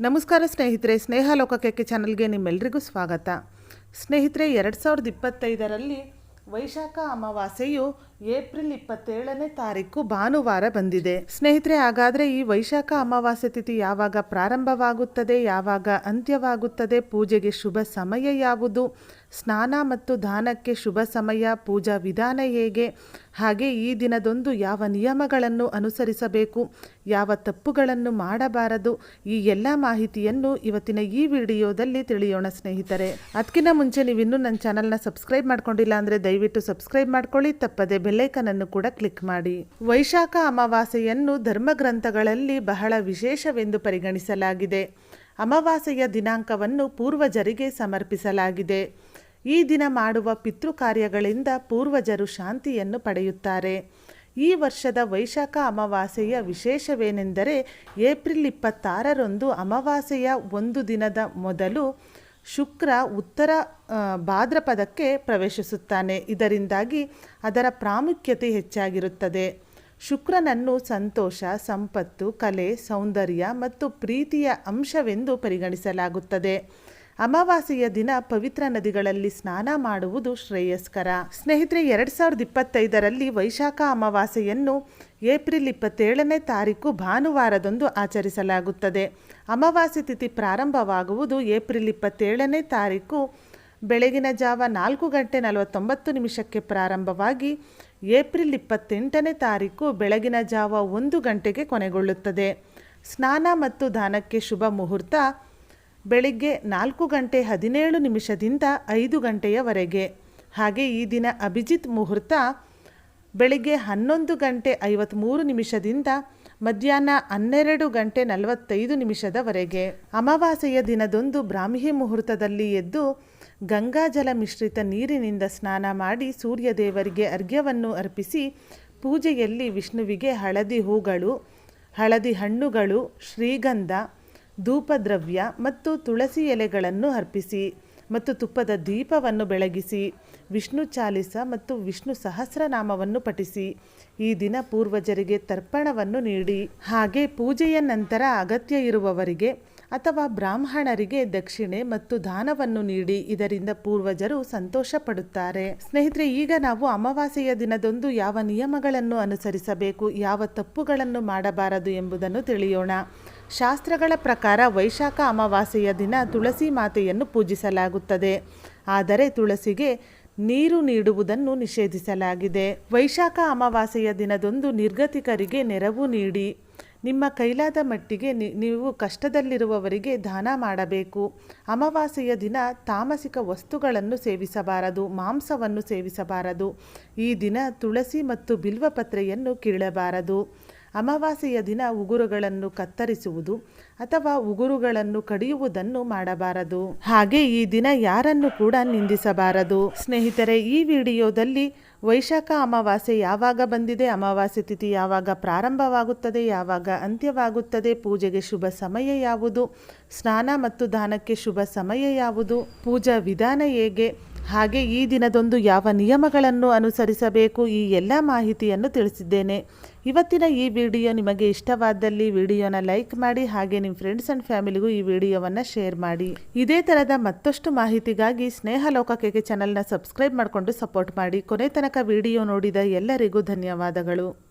ನಮಸ್ಕಾರ ಸ್ನೇಹಿತರೆ ಸ್ನೇಹ ಲೋಕಕ್ಕೆ ಚಾನಲ್ಗೆ ನಿಮ್ಮೆಲ್ಲರಿಗೂ ಸ್ವಾಗತ. ಸ್ನೇಹಿತರೆ, ಎರಡು ಸಾವಿರದ ಇಪ್ಪತ್ತೈದರಲ್ಲಿ ವೈಶಾಖ ಅಮಾವಾಸ್ಯೆಯು ಏಪ್ರಿಲ್ ಇಪ್ಪತ್ತೇಳನೇ ತಾರೀಕು ಭಾನುವಾರ ಬಂದಿದೆ. ಸ್ನೇಹಿತರೆ, ಹಾಗಾದರೆ ಈ ವೈಶಾಖ ಅಮಾವಾಸ್ಯೆ ತಿಥಿ ಯಾವಾಗ ಪ್ರಾರಂಭವಾಗುತ್ತದೆ, ಯಾವಾಗ ಅಂತ್ಯವಾಗುತ್ತದೆ, ಪೂಜೆಗೆ ಶುಭ ಸಮಯ ಯಾವುದು? ಸ್ನಾನ ಮತ್ತು ದಾನಕ್ಕೆ ಶುಭ ಸಮಯ, ಪೂಜಾ ವಿಧಾನ ಹೇಗೆ? ಹಾಗೆ ಈ ದಿನದೊಂದು ಯಾವ ನಿಯಮಗಳನ್ನು ಅನುಸರಿಸಬೇಕು? ಯಾವ ತಪ್ಪುಗಳನ್ನು ಮಾಡಬಾರದು? ಈ ಎಲ್ಲ ಮಾಹಿತಿಯನ್ನು ಇವತ್ತಿನ ಈ ವಿಡಿಯೋದಲ್ಲಿ ತಿಳಿಯೋಣ ಸ್ನೇಹಿತರೆ. ಅದಕ್ಕಿಂತ ಮುಂಚೆ ನೀವು ಇನ್ನೂ ನನ್ನ ಚಾನಲ್ನ ಸಬ್ಸ್ಕ್ರೈಬ್ ಮಾಡ್ಕೊಂಡಿಲ್ಲ ಅಂದರೆ ದಯವಿಟ್ಟು ಸಬ್ಸ್ಕ್ರೈಬ್ ಮಾಡ್ಕೊಳ್ಳಿ, ತಪ್ಪದೆ ಬೆಲ್ಲೈಕನನ್ನು ಕೂಡ ಕ್ಲಿಕ್ ಮಾಡಿ. ವೈಶಾಖ ಅಮಾವಾಸ್ಯೆಯನ್ನು ಧರ್ಮಗ್ರಂಥಗಳಲ್ಲಿ ಬಹಳ ವಿಶೇಷವೆಂದು ಪರಿಗಣಿಸಲಾಗಿದೆ. ಅಮಾವಾಸ್ಯೆಯ ದಿನಾಂಕವನ್ನು ಪೂರ್ವಜರಿಗೆ ಸಮರ್ಪಿಸಲಾಗಿದೆ. ಈ ದಿನ ಮಾಡುವ ಪಿತೃ ಕಾರ್ಯಗಳಿಂದ ಪೂರ್ವಜರು ಶಾಂತಿಯನ್ನು ಪಡೆಯುತ್ತಾರೆ. ಈ ವರ್ಷದ ವೈಶಾಖ ಅಮಾವಾಸ್ಯೆಯ ವಿಶೇಷವೇನೆಂದರೆ ಏಪ್ರಿಲ್ ಇಪ್ಪತ್ತಾರರಂದು ಅಮಾವಾಸ್ಯೆಯ ಒಂದು ದಿನದ ಮೊದಲು ಶುಕ್ರ ಉತ್ತರ ಭಾದ್ರಪದಕ್ಕೆ ಪ್ರವೇಶಿಸುತ್ತಾನೆ. ಇದರಿಂದಾಗಿ ಅದರ ಪ್ರಾಮುಖ್ಯತೆ ಹೆಚ್ಚಾಗಿರುತ್ತದೆ. ಶುಕ್ರನನ್ನು ಸಂತೋಷ, ಸಂಪತ್ತು, ಕಲೆ, ಸೌಂದರ್ಯ ಮತ್ತು ಪ್ರೀತಿಯ ಅಂಶವೆಂದು ಪರಿಗಣಿಸಲಾಗುತ್ತದೆ. ಅಮಾವಾಸ್ಯೆಯ ದಿನ ಪವಿತ್ರ ನದಿಗಳಲ್ಲಿ ಸ್ನಾನ ಮಾಡುವುದು ಶ್ರೇಯಸ್ಕರ. ಸ್ನೇಹಿತರೆ, ಎರಡು ಸಾವಿರದ ಇಪ್ಪತ್ತೈದರಲ್ಲಿ ವೈಶಾಖ ಅಮಾವಾಸ್ಯೆಯನ್ನು ಏಪ್ರಿಲ್ ಇಪ್ಪತ್ತೇಳನೇ ತಾರೀಕು ಭಾನುವಾರದಂದು ಆಚರಿಸಲಾಗುತ್ತದೆ. ಅಮಾವಾಸ್ಯೆ ತಿಥಿ ಪ್ರಾರಂಭವಾಗುವುದು ಏಪ್ರಿಲ್ ಇಪ್ಪತ್ತೇಳನೇ ತಾರೀಕು ಬೆಳಗಿನ ಜಾವ ನಾಲ್ಕು ಗಂಟೆ ನಲವತ್ತೊಂಬತ್ತು ನಿಮಿಷಕ್ಕೆ ಪ್ರಾರಂಭವಾಗಿ ಏಪ್ರಿಲ್ ಇಪ್ಪತ್ತೆಂಟನೇ ತಾರೀಕು ಬೆಳಗಿನ ಜಾವ ಒಂದು ಗಂಟೆಗೆ ಕೊನೆಗೊಳ್ಳುತ್ತದೆ. ಸ್ನಾನ ಮತ್ತು ದಾನಕ್ಕೆ ಶುಭ ಮುಹೂರ್ತ ಬೆಳಿಗ್ಗೆ ನಾಲ್ಕು ಗಂಟೆ ಹದಿನೇಳು ನಿಮಿಷದಿಂದ ಐದು ಗಂಟೆಯವರೆಗೆ. ಹಾಗೆ ಈ ದಿನ ಅಭಿಜಿತ್ ಮುಹೂರ್ತ ಬೆಳಿಗ್ಗೆ ಹನ್ನೊಂದು ಗಂಟೆ ಐವತ್ತ್ಮೂರು ನಿಮಿಷದಿಂದ ಮಧ್ಯಾಹ್ನ ಹನ್ನೆರಡು ಗಂಟೆ ನಲವತ್ತೈದು ನಿಮಿಷದವರೆಗೆ. ಅಮಾವಾಸ್ಯೆಯ ದಿನದೊಂದು ಬ್ರಾಹ್ಮಿ ಮುಹೂರ್ತದಲ್ಲಿ ಎದ್ದು ಗಂಗಾಜಲ ಮಿಶ್ರಿತ ನೀರಿನಿಂದ ಸ್ನಾನ ಮಾಡಿ ಸೂರ್ಯದೇವರಿಗೆ ಅರ್ಘ್ಯವನ್ನು ಅರ್ಪಿಸಿ ಪೂಜೆಯಲ್ಲಿ ವಿಷ್ಣುವಿಗೆ ಹಳದಿ ಹೂಗಳು, ಹಳದಿ ಹಣ್ಣುಗಳು, ಶ್ರೀಗಂಧ, ಧೂಪದ್ರವ್ಯ ಮತ್ತು ತುಳಸಿ ಎಲೆಗಳನ್ನು ಅರ್ಪಿಸಿ ಮತ್ತು ತುಪ್ಪದ ದೀಪವನ್ನು ಬೆಳಗಿಸಿ, ವಿಷ್ಣು ಚಾಲಿಸ ಮತ್ತು ವಿಷ್ಣು ಸಹಸ್ರನಾಮವನ್ನು ಪಠಿಸಿ, ಈ ದಿನ ಪೂರ್ವಜರಿಗೆ ತರ್ಪಣವನ್ನು ನೀಡಿ. ಹಾಗೆ ಪೂಜೆಯ ನಂತರ ಅಗತ್ಯ ಇರುವವರಿಗೆ ಅಥವಾ ಬ್ರಾಹ್ಮಣರಿಗೆ ದಕ್ಷಿಣೆ ಮತ್ತು ದಾನವನ್ನು ನೀಡಿ ಇದರಿಂದ ಪೂರ್ವಜರು ಸಂತೋಷ ಪಡುತ್ತಾರೆ ಸ್ನೇಹಿತರೆ, ಈಗ ನಾವು ಅಮಾವಾಸ್ಯೆಯ ದಿನದಂದು ಯಾವ ನಿಯಮಗಳನ್ನು ಅನುಸರಿಸಬೇಕು, ಯಾವ ತಪ್ಪುಗಳನ್ನು ಮಾಡಬಾರದು ಎಂಬುದನ್ನು ತಿಳಿಯೋಣ. ಶಾಸ್ತ್ರಗಳ ಪ್ರಕಾರ ವೈಶಾಖ ಅಮಾವಾಸ್ಯೆಯ ದಿನ ತುಳಸಿ ಮಾತೆಯನ್ನು ಪೂಜಿಸಲಾಗುತ್ತದೆ. ಆದರೆ ತುಳಸಿಗೆ ನೀರು ನೀಡುವುದನ್ನು ನಿಷೇಧಿಸಲಾಗಿದೆ. ವೈಶಾಖ ಅಮಾವಾಸ್ಯೆಯ ದಿನದಂದು ನಿರ್ಗತಿಕರಿಗೆ ನೆರವು ನೀಡಿ. ನಿಮ್ಮ ಕೈಲಾದ ಮಟ್ಟಿಗೆ ನೀವು ಕಷ್ಟದಲ್ಲಿರುವವರಿಗೆ ದಾನ ಮಾಡಬೇಕು. ಅಮಾವಾಸ್ಯೆಯ ದಿನ ತಾಮಸಿಕ ವಸ್ತುಗಳನ್ನು ಸೇವಿಸಬಾರದು, ಮಾಂಸವನ್ನು ಸೇವಿಸಬಾರದು. ಈ ದಿನ ತುಳಸಿ ಮತ್ತು ಬಿಲ್ವಪತ್ರೆಯನ್ನು ಕೀಳಬಾರದು. ಅಮಾವಾಸ್ಯೆಯ ದಿನ ಉಗುರುಗಳನ್ನು ಕತ್ತರಿಸುವುದು ಅಥವಾ ಉಗುರುಗಳನ್ನು ಕಡಿಯುವುದನ್ನು ಮಾಡಬಾರದು. ಹಾಗೆ ಈ ದಿನ ಯಾರನ್ನು ಕೂಡ ನಿಂದಿಸಬಾರದು. ಸ್ನೇಹಿತರೆ, ಈ ವಿಡಿಯೋದಲ್ಲಿ ವೈಶಾಖ ಅಮಾವಾಸ್ಯೆ ಯಾವಾಗ ಬಂದಿದೆ, ಅಮಾವಾಸ್ಯೆ ತಿಥಿ ಯಾವಾಗ ಪ್ರಾರಂಭವಾಗುತ್ತದೆ, ಯಾವಾಗ ಅಂತ್ಯವಾಗುತ್ತದೆ, ಪೂಜೆಗೆ ಶುಭ ಸಮಯ ಯಾವುದು, ಸ್ನಾನ ಮತ್ತು ದಾನಕ್ಕೆ ಶುಭ ಸಮಯ ಯಾವುದು, ಪೂಜಾ ವಿಧಾನ ಹೇಗೆ, ಹಾಗೆ ಈ ದಿನದೊಂದು ಯಾವ ನಿಯಮಗಳನ್ನು ಅನುಸರಿಸಬೇಕು, ಈ ಎಲ್ಲ ಮಾಹಿತಿಯನ್ನು ತಿಳಿಸಿದ್ದೇನೆ. ಇವತ್ತಿನ ಈ ವಿಡಿಯೋ ನಿಮಗೆ ಇಷ್ಟವಾದಲ್ಲಿ ವಿಡಿಯೋನ ಲೈಕ್ ಮಾಡಿ ಹಾಗೆ ನಿಮ್ಮ ಫ್ರೆಂಡ್ಸ್ ಆ್ಯಂಡ್ ಫ್ಯಾಮಿಲಿಗೂ ಈ ವಿಡಿಯೋವನ್ನು ಶೇರ್ ಮಾಡಿ. ಇದೇ ಥರದ ಮತ್ತಷ್ಟು ಮಾಹಿತಿಗಾಗಿ ಸ್ನೇಹ ಲೋಕಕ್ಕೆ ಚಾನಲ್ನ ಸಬ್ಸ್ಕ್ರೈಬ್ ಮಾಡಿಕೊಂಡು ಸಪೋರ್ಟ್ ಮಾಡಿ. ಕೊನೆ ತನಕ ವಿಡಿಯೋ ನೋಡಿದ ಎಲ್ಲರಿಗೂ ಧನ್ಯವಾದಗಳು.